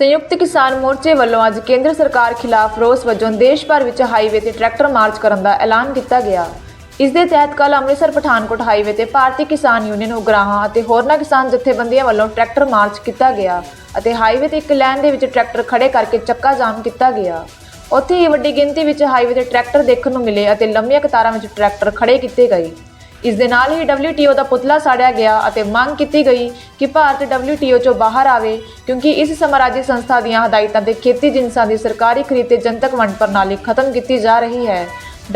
ਸੰਯੁਕਤ ਕਿਸਾਨ ਮੋਰਚੇ ਵੱਲੋਂ ਅੱਜ ਕੇਂਦਰ ਸਰਕਾਰ ਖਿਲਾਫ ਰੋਸ ਵਜੋਂ ਦੇਸ਼ ਭਰ ਵਿੱਚ ਹਾਈਵੇ ਤੇ ਟਰੈਕਟਰ ਮਾਰਚ ਕਰਨ ਦਾ ਐਲਾਨ ਕੀਤਾ ਗਿਆ। ਇਸ ਦੇ ਤਹਿਤ ਕੱਲ ਅੰਮ੍ਰਿਤਸਰ, ਪਠਾਨਕੋਟ ਹਾਈਵੇ ਤੇ ਭਾਰਤੀ ਕਿਸਾਨ ਯੂਨੀਅਨ ਉਗਰਾਹਾਂ ਅਤੇ ਹੋਰਨਾਂ ਕਿਸਾਨ ਜਥੇਬੰਦੀਆਂ ਵੱਲੋਂ ਟਰੈਕਟਰ ਮਾਰਚ ਕੀਤਾ ਗਿਆ ਅਤੇ ਹਾਈਵੇ ਤੇ ਇੱਕ ਲਾਈਨ ਦੇ ਵਿੱਚ ਟਰੈਕਟਰ ਖੜੇ ਕਰਕੇ ਚੱਕਾ ਜਾਮ ਕੀਤਾ ਗਿਆ। ਉੱਥੇ ਹੀ ਵੱਡੀ ਗਿਣਤੀ ਵਿੱਚ ਹਾਈਵੇ ਤੇ ਟਰੈਕਟਰ ਦੇਖਣ ਨੂੰ ਮਿਲੇ ਅਤੇ ਲੰਮੀਆਂ ਕਤਾਰਾਂ ਵਿੱਚ ਟਰੈਕਟਰ ਖੜੇ ਕੀਤੇ ਗਏ। ਇਸ ਦੇ ਨਾਲ ਹੀ WTO ਦਾ ਪੁਤਲਾ ਸਾੜਿਆ ਗਿਆ ਅਤੇ ਮੰਗ ਕੀਤੀ ਗਈ ਕਿ ਭਾਰਤ WTO ਚੋਂ ਬਾਹਰ ਆਵੇ ਕਿਉਂਕਿ ਇਸ ਸਮਰਾਜੀ ਸੰਸਥਾ ਦੀਆਂ ਹਦਾਇਤਾਂ ਤੇ ਖੇਤੀ ਜਿੰਸਾਂ ਦੀ ਸਰਕਾਰੀ ਖਰੀਦ ਤੇ ਜਨਤਕ ਵੰਡ ਪ੍ਰਣਾਲੀ ਖਤਮ ਕੀਤੀ ਜਾ ਰਹੀ ਹੈ।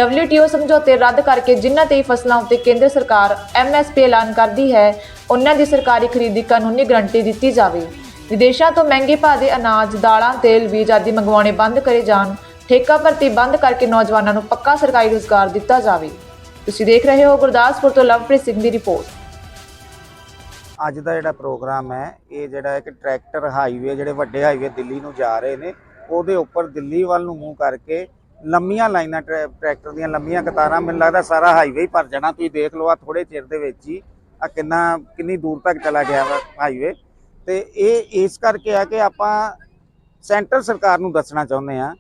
WTO ਸਮਝੌਤੇ ਰੱਦ ਕਰਕੇ ਜਿਨ੍ਹਾਂ ਤੇ ਫਸਲਾਂ ਉੱਤੇ ਕੇਂਦਰ ਸਰਕਾਰ MSP ਐਲਾਨ ਕਰਦੀ ਹੈ ਉਹਨਾਂ ਦੀ ਸਰਕਾਰੀ ਖਰੀਦ ਦੀ ਕਾਨੂੰਨੀ ਗਰੰਟੀ ਦਿੱਤੀ ਜਾਵੇ। ਵਿਦੇਸ਼ਾਂ ਤੋਂ ਮਹਿੰਗੇ ਭਾਅ ਦੇ ਅਨਾਜ, ਦਾਲਾਂ, ਤੇਲ, ਬੀਜ ਆਦਿ ਮੰਗਵਾਉਣੇ ਬੰਦ ਕਰੇ ਜਾਣ ਠੇਕਾ ਭਰਤੀ ਬੰਦ ਕਰਕੇ ਨੌਜਵਾਨਾਂ ਨੂੰ ਪੱਕਾ ਸਰਕਾਰੀ ਰੁਜ਼ਗਾਰ ਦਿੱਤਾ ਜਾਵੇ। ਤੁਸੀਂ ਦੇਖ ਰਹੇ ਹੋ ਗੁਰਦਾਸਪੁਰ ਤੋਂ ਲਵਪ੍ਰੀਤ ਸਿੰਘ ਦੀ ਰਿਪੋਰਟ। ਅੱਜ ਦਾ ਜਿਹੜਾ ਪ੍ਰੋਗਰਾਮ ਹੈ, ਇਹ ਜਿਹੜਾ ਇੱਕ ਟਰੈਕਟਰ ਹਾਈਵੇ, ਜਿਹੜੇ ਵੱਡੇ ਹਾਈਵੇ ਦਿੱਲੀ ਨੂੰ ਜਾ ਰਹੇ ਨੇ, ਉਹਦੇ ਉੱਪਰ ਦਿੱਲੀ ਵੱਲ ਨੂੰ ਮੂੰਹ ਕਰਕੇ ਲੰਮੀਆਂ ਲਾਈਨਾਂ ਟਰੈ- ਟਰੈਕਟਰ ਦੀਆਂ ਲੰਮੀਆਂ ਕਤਾਰਾਂ, ਮੈਨੂੰ ਲੱਗਦਾ ਸਾਰਾ ਹਾਈਵੇ ਹੀ ਭਰ ਜਾਣਾ, ਤੁਸੀਂ ਦੇਖ ਲਓ ਆ ਥੋੜੇ ਚਿਰ ਦੇ ਵਿੱਚ ਹੀ ਆ ਕਿੰਨਾ, ਕਿੰਨੀ ਦੂਰ ਤੱਕ ਚਲਾ ਗਿਆ ਵਾ ਹਾਈਵੇ। ਤੇ ਇਹ ਇਸ ਕਰਕੇ ਆ ਕਿ ਆਪਾਂ ਸੈਂਟਰ ਸਰਕਾਰ ਨੂੰ ਦੱਸਣਾ ਚਾਹੁੰਦੇ ਆ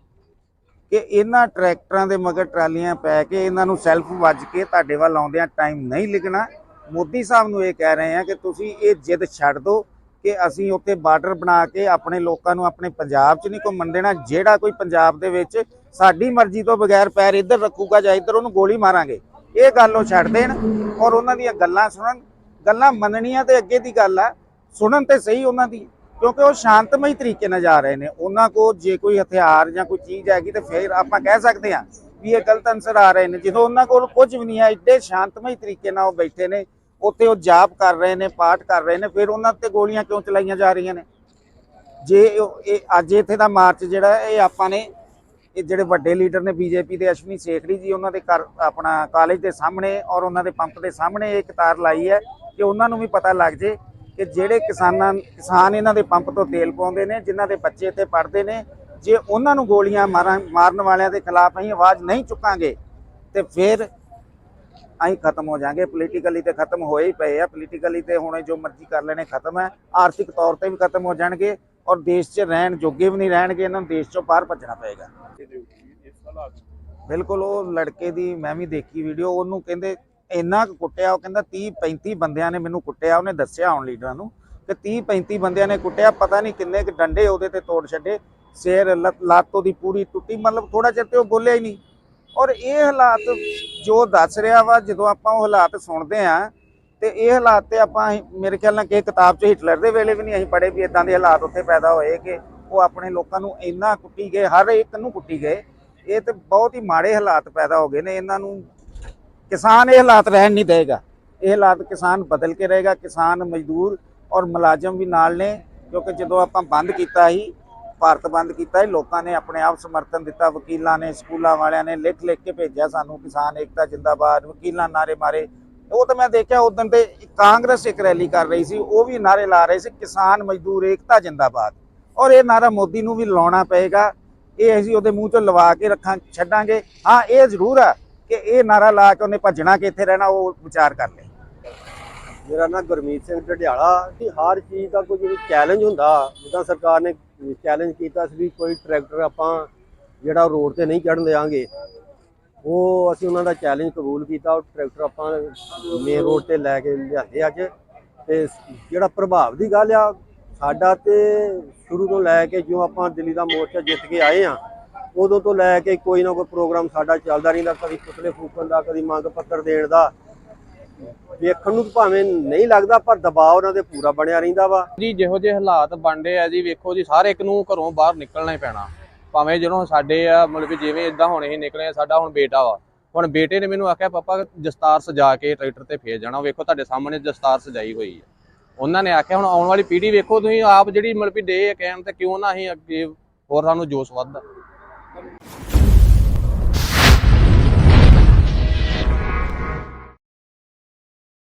ਕਿ ਇਹਨਾਂ ਟਰੈਕਟਰਾਂ ਦੇ ਮਗਰ ਟਰਾਲੀਆਂ ਪੈ ਕੇ ਇਹਨਾਂ ਨੂੰ ਸੈਲਫ ਵੱਜ ਕੇ ਤੁਹਾਡੇ ਵੱਲ ਆਉਂਦਿਆਂ ਟਾਈਮ ਨਹੀਂ ਲੱਗਣਾ ਮੋਦੀ ਸਾਹਿਬ ਨੂੰ ਇਹ ਕਹਿ ਰਹੇ ਆ ਕਿ ਤੁਸੀਂ ਇਹ ਜਿੱਦ ਛੱਡ ਦਿਓ ਕਿ ਅਸੀਂ ਉੱਥੇ ਬਾਰਡਰ ਬਣਾ ਕੇ ਆਪਣੇ ਲੋਕਾਂ ਨੂੰ ਆਪਣੇ ਪੰਜਾਬ 'ਚ ਨਹੀਂ ਘੁੰਮਣ ਦੇਣਾ। ਜਿਹੜਾ ਕੋਈ ਪੰਜਾਬ ਦੇ ਵਿੱਚ ਸਾਡੀ ਮਰਜ਼ੀ ਤੋਂ ਬਗੈਰ ਪੈਰ ਇੱਧਰ ਰੱਖੂਗਾ ਜਾਂ ਇੱਧਰ ਉਹਨੂੰ ਗੋਲੀ ਮਾਰਾਂਗੇ, ਇਹ ਗੱਲ ਉਹ ਛੱਡ ਦੇਣ ਔਰ ਉਹਨਾਂ ਦੀਆਂ ਗੱਲਾਂ ਸੁਣਨ। ਗੱਲਾਂ ਮੰਨਣੀਆਂ ਤੇ ਅੱਗੇ ਦੀ ਗੱਲ ਆ। ਸੁਣਨ ਤੇ ਸਹੀ ਉਹਨਾਂ ਦੀ। ਕਿਉਂਕਿ ਉਹ ਸ਼ਾਂਤਮਈ ਤਰੀਕੇ ਨਾਲ ਜਾ ਰਹੇ ਨੇ। ਉਹਨਾਂ ਕੋਲ ਜੇ ਕੋਈ ਹਥਿਆਰ ਜਾਂ ਕੋਈ ਚੀਜ਼ ਹੈਗੀ ਤੇ ਫਿਰ ਆਪਾਂ ਕਹਿ ਸਕਦੇ ਹਾਂ ਵੀ ਇਹ ਗਲਤ ਅਨਸਰ ਆ ਰਹੇ ਨੇ। ਜਦੋਂ ਉਹਨਾਂ ਕੋਲ ਕੁਝ ਵੀ ਨਹੀਂ ਹੈ, ਇੱਡੇ ਸ਼ਾਂਤਮਈ ਤਰੀਕੇ ਨਾਲ ਉਹ ਬੈਠੇ ਨੇ, ਉੱਥੇ ਉਹ ਜਾਪ ਕਰ ਰਹੇ ਨੇ, ਪਾਠ ਕਰ ਰਹੇ ਨੇ, ਫਿਰ ਉਹਨਾਂ ਤੇ ਗੋਲੀਆਂ ਕਿਉਂ ਚਲਾਈਆਂ ਜਾ ਰਹੀਆਂ ਨੇ? ਜੇ ਇਹ ਅੱਜ ਇੱਥੇ ਦਾ ਮਾਰਚ ਜਿਹੜਾ ਇਹ ਆਪਾਂ ਨੇ, ਇਹ ਜਿਹੜੇ ਵੱਡੇ ਲੀਡਰ ਨੇ ਬੀਜੇਪੀ ਦੇ, ਅਸ਼ਵਨੀ ਸੇਖੜੀ ਜੀ, ਉਹਨਾਂ ਦੇ ਘਰ, ਆਪਣਾ ਕਾਲਜ ਦੇ ਸਾਹਮਣੇ ਔਰ ਉਹਨਾਂ ਦੇ ਪੰਪ ਦੇ ਸਾਹਮਣੇ ਇਹ ਕਤਾਰ ਲਾਈ ਹੈ ਕਿ ਉਹਨਾਂ ਨੂੰ ਵੀ ਪਤਾ ਲੱਗ ਜੇ ਕਿ ਜਿਹੜੇ ਕਿਸਾਨਾਂ, ਕਿਸਾਨ ਇਹਨਾਂ ਦੇ ਪੰਪ ਤੋਂ ਤੇਲ ਪਾਉਂਦੇ ਨੇ, ਜਿਨ੍ਹਾਂ ਦੇ ਬੱਚੇ ਇੱਥੇ ਪੜ੍ਹਦੇ ਨੇ, ਜੇ ਉਹਨਾਂ ਨੂੰ ਗੋਲੀਆਂ ਮਾਰਾਂ, ਮਾਰਨ ਵਾਲਿਆਂ ਦੇ ਖਿਲਾਫ ਅਸੀਂ ਆਵਾਜ਼ ਨਹੀਂ ਚੁੱਕਾਂਗੇ, ਤੇ ਫਿਰ ਅਸੀਂ ਖਤਮ ਹੋ ਜਾਾਂਗੇ। ਪੋਲੀਟੀਕਲੀ ਤੇ ਖਤਮ ਹੋਏ ਹੀ ਪਏ ਆ। ਪੋਲੀਟੀਕਲੀ ਤੇ ਹੁਣ ਜੋ ਮਰਜ਼ੀ ਕਰ ਲੈਣੇ, ਖਤਮ ਹੈ। ਆਰਥਿਕ ਤੌਰ ਤੇ ਵੀ ਖਤਮ ਹੋ ਜਾਣਗੇ ਔਰ ਦੇਸ਼ 'ਚ ਰਹਿਣ ਜੋਗੇ ਵੀ ਨਹੀਂ ਰਹਿਣਗੇ, ਇਹਨਾਂ ਨੂੰ ਦੇਸ਼ 'ਚੋਂ ਬਾਹਰ ਭੱਜਣਾ ਪਏਗਾ। ਬਿਲਕੁਲ, ਉਹ ਲੜਕੇ ਦੀ ਮੈਂ ਵੀ ਦੇਖੀ ਵੀਡੀਓ ਉਹਨੂੰ ਕਹਿੰਦੇ ਇੰਨਾ ਕੁ ਕੁੱਟਿਆ, ਉਹ ਕਹਿੰਦਾ 30 35 ਬੰਦਿਆਂ ਨੇ ਮੈਨੂੰ ਕੁੱਟਿਆ, ਉਹਨੇ ਦੱਸਿਆ ਹੁਣ ਲੀਡਰਾਂ ਨੂੰ ਕਿ 30 35 ਬੰਦਿਆਂ ਨੇ ਕੁੱਟਿਆ, ਪਤਾ ਨਹੀਂ ਕਿੰਨੇ ਕੁ ਡੰਡੇ ਉਹਦੇ ਤੇ ਤੋੜ ਛੱਡੇ, ਸਿਰ ਲੱਤ ਲੱਤ ਉਹਦੀ ਪੂਰੀ ਟੁੱਟੀ, ਮਤਲਬ ਥੋੜਾ ਚਿਰ ਤੇ ਉਹ ਬੋਲਿਆ ਹੀ ਨਹੀਂ। ਔਰ ਇਹ ਹਾਲਾਤ ਜੋ ਦੱਸ ਰਿਹਾ ਵਾ, ਜਦੋਂ ਆਪਾਂ ਉਹ ਹਾਲਾਤ ਸੁਣਦੇ ਆ, ਤੇ ਇਹ ਹਾਲਾਤ ਤੇ ਆਪਾਂ ਮੇਰੇ ਖਿਆਲ ਨਾਲ ਕਿ ਕਿਤਾਬ 'ਚ ਹਿਟਲਰ ਦੇ ਵੇਲੇ ਵੀ ਨਹੀਂ ਅਸੀਂ ਪੜ੍ਹੇ ਵੀ ਇਦਾਂ ਦੇ ਹਾਲਾਤ ਉੱਥੇ ਪੈਦਾ ਹੋਏ ਕਿ ਉਹ ਆਪਣੇ ਲੋਕਾਂ ਨੂੰ ਇੰਨਾ ਕੁੱਟੀ ਗਏ, ਹਰ ਇੱਕ ਨੂੰ ਕੁੱਟੀ ਗਏ। ਇਹ ਤੇ ਬਹੁਤ ਹੀ ਮਾੜੇ ਹਾਲਾਤ ਪੈਦਾ ਹੋ ਗਏ ਨੇ, ਇਹਨਾਂ ਨੂੰ ਕਿਸਾਨ ਇਹ ਹਾਲਾਤ ਰਹਿਣ ਨਹੀਂ ਦੇਗਾ। ਇਹ ਹਾਲਾਤ ਕਿਸਾਨ ਬਦਲ ਕੇ ਰਹੇਗਾ, ਕਿਸਾਨ ਮਜ਼ਦੂਰ ਔਰ ਮੁਲਾਜ਼ਮ ਵੀ ਨਾਲ ਨੇ, ਕਿਉਂਕਿ ਜਦੋਂ ਆਪਾਂ ਬੰਦ ਕੀਤਾ ਸੀ, ਭਾਰਤ ਬੰਦ ਕੀਤਾ ਸੀ, ਲੋਕਾਂ ਨੇ ਆਪਣੇ ਆਪ ਸਮਰਥਨ ਦਿੱਤਾ, ਵਕੀਲਾਂ ਨੇ, ਸਕੂਲਾਂ ਵਾਲਿਆਂ ਨੇ ਲਿਖ ਲਿਖ ਕੇ ਭੇਜਿਆ ਸਾਨੂੰ, ਕਿਸਾਨ ਏਕਤਾ ਜਿੰਦਾਬਾਦ, ਵਕੀਲਾਂ ਨਾਰੇ ਮਾਰੇ। ਉਹ ਤਾਂ ਮੈਂ ਦੇਖਿਆ ਉਦੋਂ ਤੇ ਕਾਂਗਰਸ ਇੱਕ ਰੈਲੀ ਕਰ ਰਹੀ ਸੀ, ਉਹ ਵੀ ਨਾਰੇ ਲਾ ਰਹੇ ਸੀ, ਕਿਸਾਨ ਮਜ਼ਦੂਰ ਏਕਤਾ ਜਿੰਦਾਬਾਦ। ਔਰ ਇਹ ਨਾਰਾ ਮੋਦੀ ਨੂੰ ਵੀ ਲਾਉਣਾ ਪਏਗਾ, ਇਹ ਅਸੀਂ ਉਹਦੇ ਮੂੰਹ ਚੋਂ ਲਵਾ ਕੇ ਰੱਖਾਂ, ਛੱਡਾਂਗੇ। ਹਾਂ, ਇਹ ਜ਼ਰੂਰ ਆ ਕਿ ਇਹ ਨਾਰਾ ਲਾ ਕੇ ਉਹਨੇ ਭੱਜਣਾ ਕਿ ਇੱਥੇ ਰਹਿਣਾ, ਉਹ ਵਿਚਾਰ ਕਰ ਲੈ ਮੇਰਾ ਨਾਮ ਗੁਰਮੀਤ ਸਿੰਘ ਢਡਿਆਲਾ ਕਿ ਹਰ ਚੀਜ਼ ਦਾ ਕੋਈ ਜਿਹੜੀ ਚੈਲੰਜ ਹੁੰਦਾ, ਜਿੱਦਾਂ ਸਰਕਾਰ ਨੇ ਚੈਲੰਜ ਕੀਤਾ ਸੀ ਵੀ ਕੋਈ ਟਰੈਕਟਰ ਆਪਾਂ ਜਿਹੜਾ ਰੋਡ ਤੇ ਨਹੀਂ ਚੜਨ ਦੇਵਾਂਗੇ ਉਹ ਅਸੀਂ ਉਹਨਾਂ ਦਾ ਚੈਲੰਜ ਕਬੂਲ ਕੀਤਾ, ਉਹ ਟਰੈਕਟਰ ਆਪਾਂ ਮੇਨ ਰੋਡ ਤੇ ਲੈ ਕੇ ਲਿਆਂਦੇ ਅੱਜ। ਤੇ ਜਿਹੜਾ ਪ੍ਰਭਾਵ ਦੀ ਗੱਲ ਆ, ਸਾਡਾ ਤੇ ਸ਼ੁਰੂ ਤੋਂ ਲੈ ਕੇ ਜੋ ਆਪਾਂ ਦਿੱਲੀ ਦਾ ਮੋਰਚਾ ਜਿੱਤ ਕੇ ਆਏ ਆ ਉਦੋਂ ਤੋਂ ਲੈ ਕੇ ਕੋਈ ਨਾ ਕੋਈ ਪ੍ਰੋਗਰਾਮ ਸਾਡਾ ਚੱਲਦਾ ਰਹਿੰਦਾ, ਕਦੀ ਪੁਤਲੇ ਫੂਕਣ ਦਾ, ਕਦੀ ਮੰਗ ਪੱਤਰ ਦੇਣ ਦਾ। ਵੇਖਣ ਨੂੰ ਭਾਵੇਂ ਨਹੀਂ ਲੱਗਦਾ, ਪਰ ਦਬਾਅ ਉਹਨਾਂ ਦੇ ਪੂਰਾ ਬਣਿਆ ਰਹਿੰਦਾ ਵਾ। ਜੀ, ਜਿਹੋ ਜਿਹੇ ਹਾਲਾਤ ਬਣਦੇ ਆ ਜੀ, ਵੇਖੋ ਜੀ ਸਾਰੇ ਇੱਕ ਨੂੰ ਘਰੋਂ ਬਾਹਰ ਨਿਕਲਣਾ ਹੀ ਪੈਣਾ। ਭਾਵੇਂ ਜਦੋਂ ਸਾਡੇ ਆ, ਮਤਲਬ ਕਿ ਜਿਵੇਂ ਇਦਾਂ ਹੁਣ ਅਸੀਂ ਨਿਕਲੇ ਸਾਡਾ ਹੁਣ ਬੇਟਾ ਵਾ। ਹੁਣ ਬੇਟੇ ਨੇ ਮੈਨੂੰ ਆਖਿਆ, ਪਾਪਾ ਦਸਤਾਰ ਸਜਾ ਕੇ ਟਰੈਕਟਰ ਤੇ ਫੇਰ ਜਾਣਾ। ਵੇਖੋ, ਤੁਹਾਡੇ ਸਾਹਮਣੇ ਦਸਤਾਰ ਸਜਾਈ ਹੋਈ ਹੈ ਉਹਨਾਂ ਨੇ ਆਖਿਆ, ਹੁਣ ਆਉਣ ਵਾਲੀ ਪੀੜ੍ਹੀ ਵੇਖੋ, ਤੁਸੀਂ ਆਪ ਜਿਹੜੀ ਮਤਲਬ ਕਿ ਡੇ ਕਹਿਣ ਤੇ ਕਿਉਂ ਨਾ ਅਸੀਂ ਅੱਗੇ ਹੋਰ ਸਾਨੂੰ ਜੋਸ਼ ਵੱਧਦਾ Okay.